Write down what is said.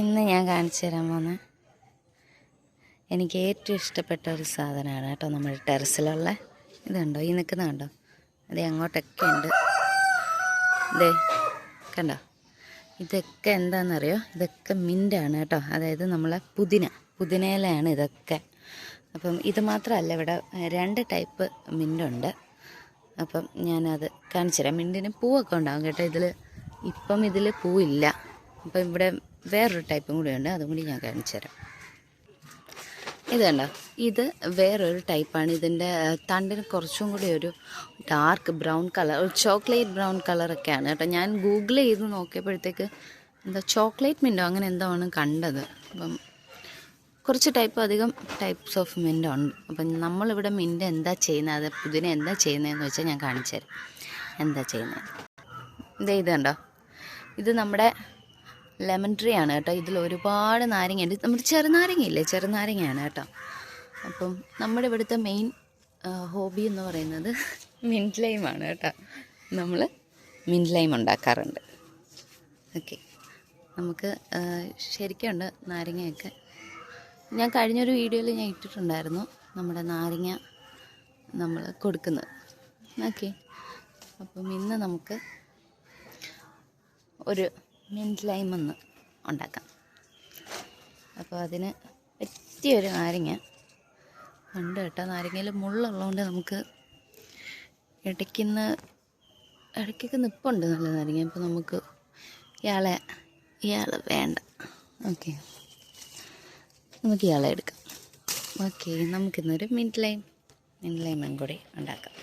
ഇന്ന് ഞാൻ കാണിച്ചു തരാൻ പോകുന്ന എനിക്ക് ഏറ്റവും ഇഷ്ടപ്പെട്ട ഒരു സാധനമാണ് കേട്ടോ നമ്മുടെ ടെറസിലുള്ള. ഇതുണ്ടോ? ഈ നിൽക്കുന്ന കണ്ടോ? അതെ അങ്ങോട്ടൊക്കെ ഉണ്ട്. ഇതേ കണ്ടോ? ഇതൊക്കെ എന്താണെന്നറിയോ? ഇതൊക്കെ മിന്റാണ് കേട്ടോ. അതായത് നമ്മളെ പുതിന പുതിനയിലാണ് ഇതൊക്കെ. അപ്പം ഇത് മാത്രമല്ല ഇവിടെ രണ്ട് ടൈപ്പ് മിന്റുണ്ട്. അപ്പം ഞാനത് കാണിച്ചു തരാം. മിന്റിന് പൂവൊക്കെ ഉണ്ടാകും കേട്ടോ ഇതിൽ ഇപ്പം ഇതിൽ പൂവില്ല. അപ്പം ഇവിടെ വേറൊരു ടൈപ്പും കൂടി ഉണ്ട് അതും കൂടി ഞാൻ കാണിച്ചു തരാം. ഇത് കണ്ടോ? ഇത് വേറൊരു ടൈപ്പാണ്. ഇതിന്റെ തണ്ടിന് കുറച്ചും കൂടി ഒരു ഡാർക്ക് ബ്രൗൺ കളർ ഒരു ചോക്ലേറ്റ് ബ്രൗൺ കളറൊക്കെയാണ് കേട്ടോ. ഞാൻ ഗൂഗിൾ ചെയ്ത് നോക്കിയപ്പോഴത്തേക്ക് എന്താ ചോക്ലേറ്റ് മിന്റോ അങ്ങനെ എന്തോ ആണ് കണ്ടത്. അപ്പം കുറച്ച് ടൈപ്പ് അധികം ടൈപ്സ് ഓഫ് മിന്റോ ഉണ്ട്. അപ്പം നമ്മളിവിടെ മിന്റ് എന്താ ചെയ്യുന്നത് അത് പുതിന എന്താ ചെയ്യുന്നതെന്ന് വെച്ചാൽ ഞാൻ കാണിച്ചു തരാം. എന്താ ചെയ്യുന്നത്? ഇതേ ഇത് കണ്ടോ? ഇത് നമ്മുടെ ലെമൺ ട്രീ ആണ് കേട്ടോ. ഇതിൽ ഒരുപാട് നാരങ്ങയുണ്ട്. നമ്മൾ ചെറുനാരങ്ങയില്ലേ ചെറുനാരങ്ങയാണ് കേട്ടോ. അപ്പം നമ്മുടെ ഇവിടുത്തെ മെയിൻ ഹോബി എന്ന് പറയുന്നത് മിന്റ് ലൈമാണ് കേട്ടോ. നമ്മൾ മിന്റ് ലൈം ഉണ്ടാക്കാറുണ്ട്. ഓക്കെ നമുക്ക് ശരിക്കുണ്ട് നാരങ്ങയൊക്കെ. ഞാൻ കഴിഞ്ഞൊരു വീഡിയോയിൽ ഞാൻ ഇട്ടിട്ടുണ്ടായിരുന്നു നമ്മുടെ നാരങ്ങ നമ്മൾ കൊടുക്കുന്നത്. ഓക്കെ അപ്പം ഇന്ന് നമുക്ക് ഒരു മിന്റ് ലൈം ഒന്ന് ഉണ്ടാക്കാം. അപ്പോൾ അതിന് പറ്റിയൊരു നാരങ്ങ. ഉണ്ട് കേട്ടോ നാരങ്ങയിൽ മുള്ളുള്ളതുകൊണ്ട് നമുക്ക് ഇടയ്ക്കുന്ന ഇടയ്ക്കൊക്കെ നിപ്പുണ്ട് നല്ല നാരങ്ങ. അപ്പോൾ നമുക്ക് ഇയാളെ ഇയാൾ വേണ്ട. ഓക്കെ. നമുക്ക് ഇയാളെ എടുക്കാം. ഓക്കെ നമുക്കിന്നൊരു മിന്റ് ലൈം. മിന്റ് ലൈമും കൂടി ഉണ്ടാക്കാം.